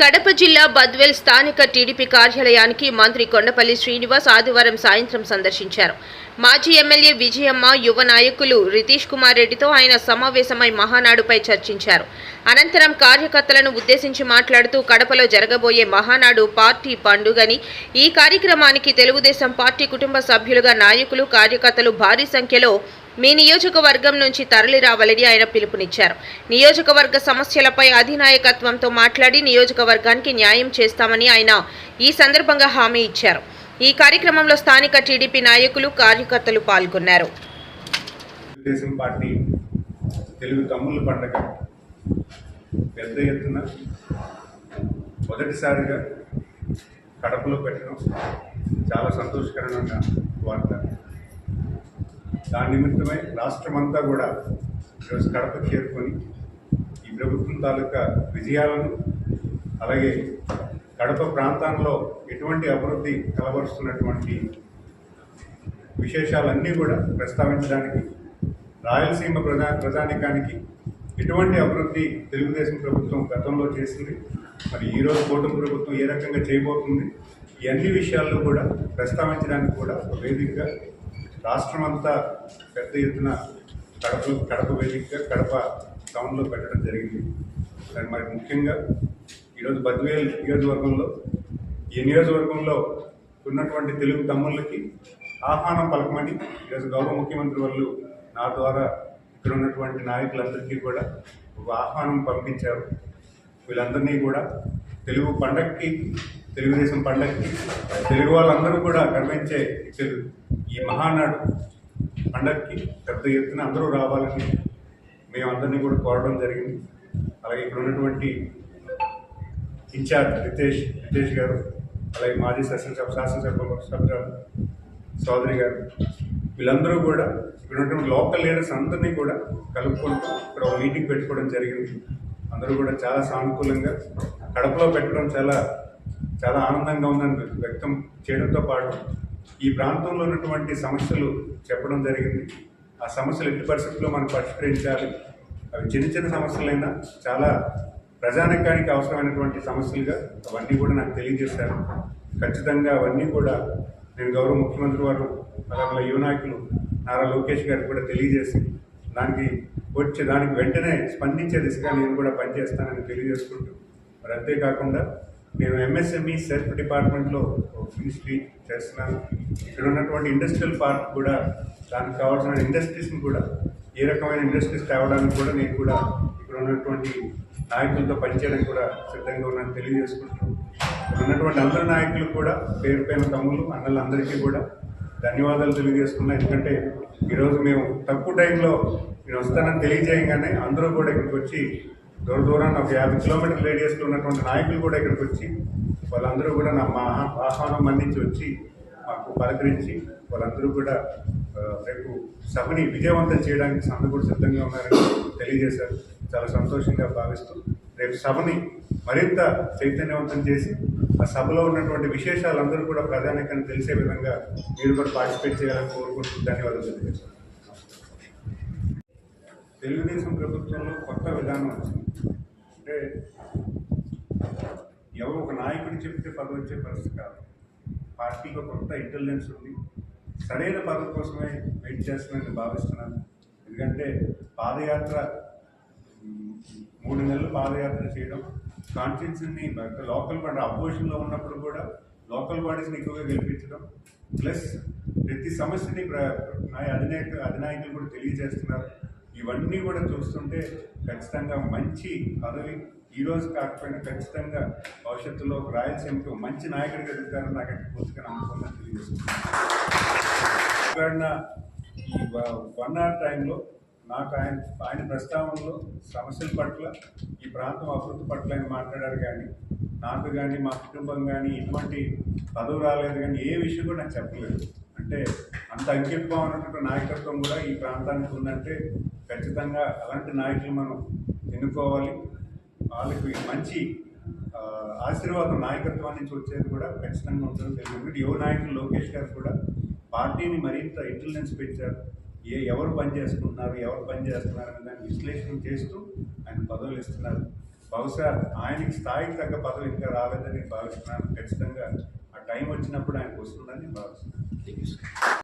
కడప జిల్లా బద్వేల్ స్థానిక టీడీపీ కార్యాలయానికి మంత్రి కొండపల్లి శ్రీనివాస్ ఆదివారం సాయంత్రం సందర్శించారు. మాజీ ఎమ్మెల్యే విజయమ్మ యువ నాయకులు రితీష్ కుమార్ రెడ్డితో ఆయన సమావేశమై మహానాడుపై చర్చించారు. అనంతరం కార్యకర్తలను ఉద్దేశించి మాట్లాడుతూ కడపలో జరగబోయే మహానాడు పార్టీ పండుగని ఈ కార్యక్రమానికి తెలుగుదేశం పార్టీ కుటుంబ సభ్యులుగా నాయకులు కార్యకర్తలు భారీ సంఖ్యలో మీ నియోజకవర్గం నుంచి తరలి రావాలని ఆయన పిలుపునిచ్చారు. నియోజకవర్గ సమస్యలపై అధినాయకత్వంతో మాట్లాడి నియోజకవర్గానికి న్యాయం చేస్తామని ఆయన ఈ సందర్భంగా హామీ ఇచ్చారు. ఈ కార్యక్రమంలో స్థానిక టీడీపీ నాయకులు కార్యకర్తలు పాల్గొన్నారు. తెలుగుదేశం పార్టీ తెలుగు పండగ పెద్ద ఎత్తున మొదటిసారిగా కడపలో పెట్టడం చాలా సంతోషకరమైన వార్త. దాని నిమిత్తమై రాష్ట్రమంతా కూడా ఈరోజు కడప చేరుకొని ఈ ప్రభుత్వం తాలూకా విజయాలను అలాగే కడప ప్రాంతంలో ఎటువంటి అభివృద్ధి కలబరుస్తున్నటువంటి విశేషాలన్నీ కూడా ప్రస్తావించడానికి రాయలసీమ ప్రజా ప్రజానికానికి ఎటువంటి అభివృద్ధి తెలుగుదేశం ప్రభుత్వం గతంలో చేసింది మరి ఈరోజు కూటమి ప్రభుత్వం ఏ రకంగా చేయబోతుంది ఈ అన్ని విషయాల్లో కూడా ప్రస్తావించడానికి కూడా ఒక వేదికగా రాష్ట్రం అంతా పెద్ద ఎత్తున కడప కడప వేదికగా కడప టౌన్లో పెట్టడం జరిగింది. దాని మరి ముఖ్యంగా ఈరోజు బద్వేల్ నియోజకవర్గంలో ఈ నియోజకవర్గంలో ఉన్నటువంటి తెలుగు తమ్ముళ్ళకి ఆహ్వానం పలకమని ఈరోజు గౌరవ ముఖ్యమంత్రి వాళ్ళు నా ద్వారా ఇక్కడ ఉన్నటువంటి నాయకులందరికీ కూడా ఒక ఆహ్వానం పంపించారు. వీళ్ళందరినీ కూడా తెలుగు పండగకి తెలుగుదేశం పండగకి తెలుగు వాళ్ళందరూ కూడా గర్వించే తెలుగు ఈ మహానాడు పండగకి పెద్ద ఎత్తున అందరూ రావాలని మేమందరినీ కూడా కోరడం జరిగింది. అలాగే ఇక్కడ ఉన్నటువంటి ఇన్ఛార్జ్ రితేష్ రితేష్ గారు అలాగే మాజీ శాసనసభ శాసనసభ సభ్యురాలు చౌదరి గారు వీళ్ళందరూ కూడా ఇక్కడ ఉన్నటువంటి లోకల్ లీడర్స్ అందరినీ కూడా కలుపుకుంటూ ఇక్కడ ఒక మీటింగ్ పెట్టుకోవడం జరిగింది. అందరూ కూడా చాలా సానుకూలంగా కడపలో పెట్టడం చాలా చాలా ఆనందంగా ఉందని వ్యక్తం చేయడంతో పాటు ఈ ప్రాంతంలో ఉన్నటువంటి సమస్యలు చెప్పడం జరిగింది. ఆ సమస్యలు ఎట్టి పరిస్థితుల్లో మనం పరిష్కరించాలి? అవి చిన్న చిన్న సమస్యలైనా చాలా ప్రజానికానికి అవసరమైనటువంటి సమస్యలుగా అవన్నీ కూడా నాకు తెలియజేశారు. ఖచ్చితంగా అవన్నీ కూడా నేను గౌరవ ముఖ్యమంత్రి వారు అలాగే యువ నాయకులు నారా లోకేష్ గారికి కూడా తెలియజేసి దానికి వచ్చే దానికి వెంటనే స్పందించే దిశగా నేను కూడా పనిచేస్తానని తెలియజేసుకుంటూ మరి అంతేకాకుండా నేను ఎంఎస్ఎంఈ సెల్ఫ్ డిపార్ట్మెంట్లో మినిస్ట్రీ చేస్తున్నాను. ఇక్కడ ఉన్నటువంటి ఇండస్ట్రియల్ పార్క్ కూడా దానికి కావాల్సిన ఇండస్ట్రీస్ని కూడా ఏ రకమైన ఇండస్ట్రీస్ తేవడానికి కూడా నేను కూడా ఇక్కడ ఉన్నటువంటి నాయకులతో పనిచేయడానికి కూడా సిద్ధంగా ఉన్నాను తెలియజేసుకుంటున్నాను. ఉన్నటువంటి అందరి నాయకులు కూడా పేరు పైన తమ్ముళ్ళు అన్నలందరికీ కూడా ధన్యవాదాలు తెలియజేసుకున్నాను ఎందుకంటే ఈరోజు మేము తక్కువ టైంలో నేను వస్తానని తెలియజేయగానే అందరూ కూడా ఇక్కడికి వచ్చి దూర దూరాన్ని ఒక యాభై కిలోమీటర్ రేడియస్లో ఉన్నటువంటి నాయకులు కూడా ఇక్కడికి వచ్చి వాళ్ళందరూ కూడా నా మా ఆహ్వానం మన్నించి వచ్చి మాకు పలకరించి వాళ్ళందరూ కూడా రేపు సభని విజయవంతం చేయడానికి అందరూ కూడా సిద్ధంగా ఉన్నారని తెలియజేశారు. చాలా సంతోషంగా భావిస్తూ రేపు సభని మరింత చైతన్యవంతం చేసి ఆ సభలో ఉన్నటువంటి విశేషాలు అందరూ కూడా ప్రధానికని తెలిసే విధంగా మీరు కూడా పార్టిసిపేట్ చేయాలని కోరుకుంటూ ధన్యవాదాలు తెలియజేస్తాను తెలుగుదేశం ప్రభుత్వంలో కొత్త విధానం వచ్చింది. అంటే ఎవరు ఒక నాయకుడు చెప్తే పదవి వచ్చే పరిస్థితి కాదు. పార్టీకి కొత్త ఇంటెలిజెన్స్ ఉంది. సరైన పదవి కోసమే వెయిట్ చేస్తున్నానని భావిస్తున్నాను. ఎందుకంటే పాదయాత్ర మూడు నెలలు పాదయాత్ర చేయడం కాన్స్టిట్యున్సీని లోకల్ బాడీ అపోజిషన్లో ఉన్నప్పుడు కూడా లోకల్ బాడీస్ని ఎక్కువగా గెలిపించడం ప్లస్ ప్రతి సమస్యని నా అధినాయక అధినాయకులు కూడా తెలియజేస్తున్నారు. ఇవన్నీ కూడా చూస్తుంటే ఖచ్చితంగా మంచి పదవి ఈరోజు కాకపోయినా ఖచ్చితంగా భవిష్యత్తులో రాయలసీమకు మంచి నాయకుడిగా ఎదుగుతారని నాకు పూర్తిగా నమ్మకంగా ఉందని తెలియజేస్తున్నాను ఈ వన్ అవర్ టైంలో నాకు ఆయన ఆయన ప్రస్తావనలో సమస్యల పట్ల ఈ ప్రాంతం అభివృద్ధి పట్ల ఆయన మాట్లాడారు కానీ నాకు కానీ మా కుటుంబం కానీ ఎటువంటి పదవి రాలేదు కానీ ఏ విషయం కూడా నాకు చెప్పలేదు. అంటే అంత అంకితభావం ఉన్నటువంటి నాయకత్వం కూడా ఈ ప్రాంతానికి ఉందంటే ఖచ్చితంగా అలాంటి నాయకులు మనం ఎన్నుకోవాలి. వాళ్ళకి మంచి ఆశీర్వాదం నాయకత్వాన్ని నుంచి వచ్చేది కూడా ఖచ్చితంగా ఉంటుందని తెలియదు యువ నాయకులు లోకేష్ గారు కూడా పార్టీని మరింత ఇంటెలిజెన్స్ పెంచారు. ఏ ఎవరు పనిచేసుకుంటున్నారు ఎవరు పని చేస్తున్నారు అనే దాన్ని విశ్లేషణ చేస్తూ ఆయన పదవులు ఇస్తున్నారు. బహుశా ఆయనకి స్థాయికి తగ్గ పదవి ఇంకా రాలేదని భావిస్తున్నాను. ఖచ్చితంగా ఆ టైం వచ్చినప్పుడు ఆయనకు వస్తుందని భావిస్తున్నాను.